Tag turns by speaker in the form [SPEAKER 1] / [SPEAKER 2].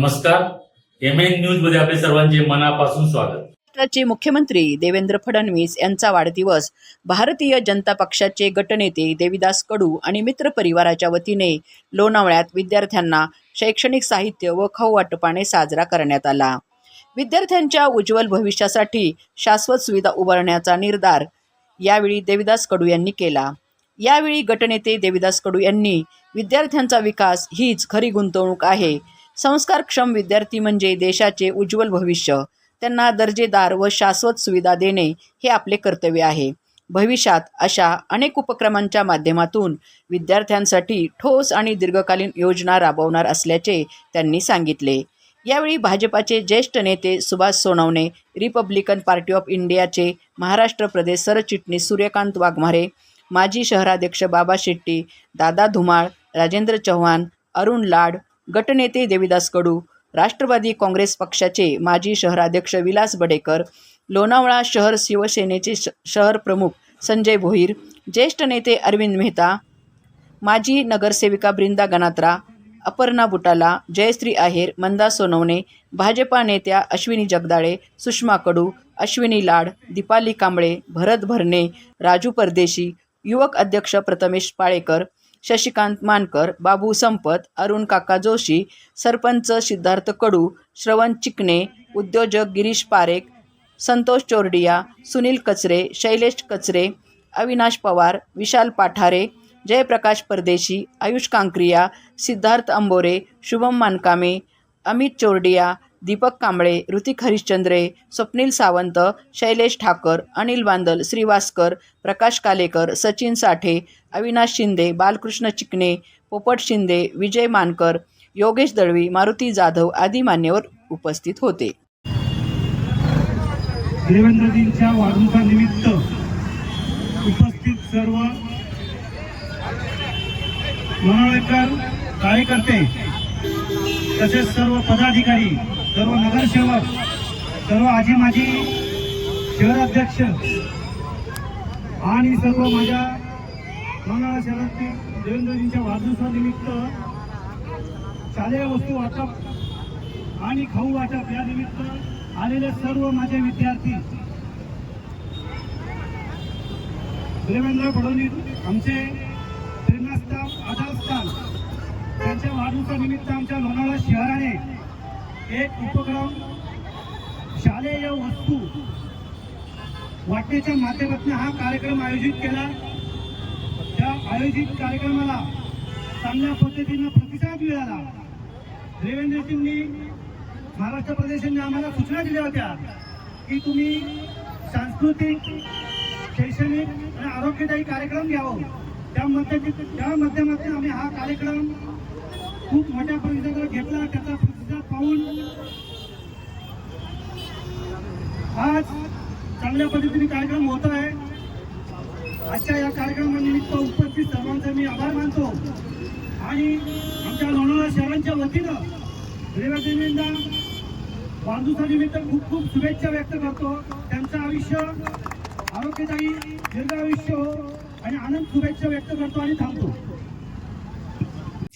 [SPEAKER 1] नमस्कार. M N न्यूजमध्ये आपले सर्वांचे मनापासून स्वागत.
[SPEAKER 2] महाराष्ट्राचे मुख्यमंत्री देवेंद्र फडणवीस यांचा वाढदिवस भारतीय जनता पक्षाचे गटनेते देविदास कडू आणि मित्र परिवाराच्या वतीने लोणावळ्यात विद्यार्थ्यांना शैक्षणिक साहित्य व खाऊ वाटपाने साजरा करण्यात आला. विद्यार्थ्यांच्या उज्ज्वल भविष्यासाठी शाश्वत सुविधा उभारण्याचा निर्धार यावेळी देविदास कडू यांनी केला. यावेळी गटनेते देविदास कडू यांनी विद्यार्थ्यांचा विकास हीच खरी गुंतवणूक आहे. संस्कारक्षम विद्यार्थी म्हणजे देशाचे उज्ज्वल भविष्य. त्यांना दर्जेदार व शाश्वत सुविधा देणे हे आपले कर्तव्य आहे. भविष्यात अशा अनेक उपक्रमांच्या माध्यमातून विद्यार्थ्यांसाठी ठोस आणि दीर्घकालीन योजना राबवणार असल्याचे त्यांनी सांगितले. यावेळी भाजपाचे ज्येष्ठ नेते Subhash Sonawane Republican Party of इंडियाचे महाराष्ट्र प्रदेश सरचिटणीस सूर्यकांत वाघमारे माजी शहराध्यक्ष बाबा शेट्टी दादा धुमाळ राजेंद्र चव्हाण अरुण लाड गटनेते देविदास कडू राष्ट्रवादी काँग्रेस पक्षाचे माजी शहराध्यक्ष विलास बडेकर लोणावळा शहर शिवसेनेचे श शहर प्रमुख संजय भोईर ज्येष्ठ नेते अरविंद मेहता माजी नगरसेविका बृंदा गणात्रा अपर्णा बुटाला जयश्री आहेर मंदा सोनवणे भाजपा नेत्या अश्विनी जगदाळे सुषमा कडू अश्विनी लाड दीपाली कांबळे भरत भरणे राजू परदेशी युवक अध्यक्ष प्रथमेश पाळेकर शशिकांत मानकर बाबू संपत अरुण काका जोशी सरपंच सिद्धार्थ कडू श्रवण चिकणे उद्योजक गिरीश पारेख संतोष चोरडिया सुनील कचरे शैलेश कचरे अविनाश पवार विशाल पाठारे जयप्रकाश परदेशी आयुष कांक्रिया सिद्धार्थ अंबोरे शुभम मानकामे अमित चोरडिया दीपक कांबळे ऋतिक हरिश्चंद्रे स्वप्नील सावंत शैलेश ठाकर अनिल बांदल श्रीवास्कर प्रकाश कालेकर सचिन साठे अविनाश शिंदे बालकृष्ण चिकणे पोपट शिंदे विजय मानकर योगेश दळवी मारुती जाधव आदी मान्यवर उपस्थित होते.
[SPEAKER 3] देवेंद्रजींच्या वाढदिवसानिमित्त उपस्थित सर्व मनोळेकर कार्यकर्ते तसेच सर्व पदाधिकारी सर्व नगरसेवक सर्व आजी माजी शहर अध्यक्ष आणि सर्व माझ्या मंगळा शहरातील देवेंद्रजींच्या वाढदिवसानिमित्त शालेय वस्तू वाटप आणि खाऊ वाटप या निमित्त आलेले सर्व माझे विद्यार्थी देवेंद्र फडणवीस आमचे प्रेरणास्थान आधारस्थान त्यांच्या वाढदिवसानिमित्त आमच्या लोणावळा शहराने एक उपक्रम शालेय वस्तू वाटण्याच्या माध्यमातून हा कार्यक्रम आयोजित केला. त्या आयोजित कार्यक्रमाला चांगल्या पद्धतीनं प्रतिसाद मिळाला. देवेंद्रजींनी महाराष्ट्र प्रदेशांनी आम्हाला सूचना दिल्या होत्या की तुम्ही सांस्कृतिक शैक्षणिक आणि आरोग्यदायी कार्यक्रम घ्यावं. त्या मध्य त्या माध्यमातून आम्ही हा कार्यक्रम खूप मोठ्या प्रतिसादावर घेतला. त्याचा प्रतिसाद पाहून आज चांगल्या पद्धतीने कार्यक्रम होत आहे. आजच्या या कार्यक्रमानिमित्त उपस्थित सर्वांचा मी आभार मानतो. आणि आमच्या लोणावळा शहरांच्या वतीनं रेवादेवींना वाढदिवसानिमित्त खूप खूप शुभेच्छा व्यक्त करतो. त्यांचं आयुष्य आरोग्यदायी दीर्घ आयुष्य हो आणि आनंद शुभेच्छा व्यक्त करतो आणि थांबतो.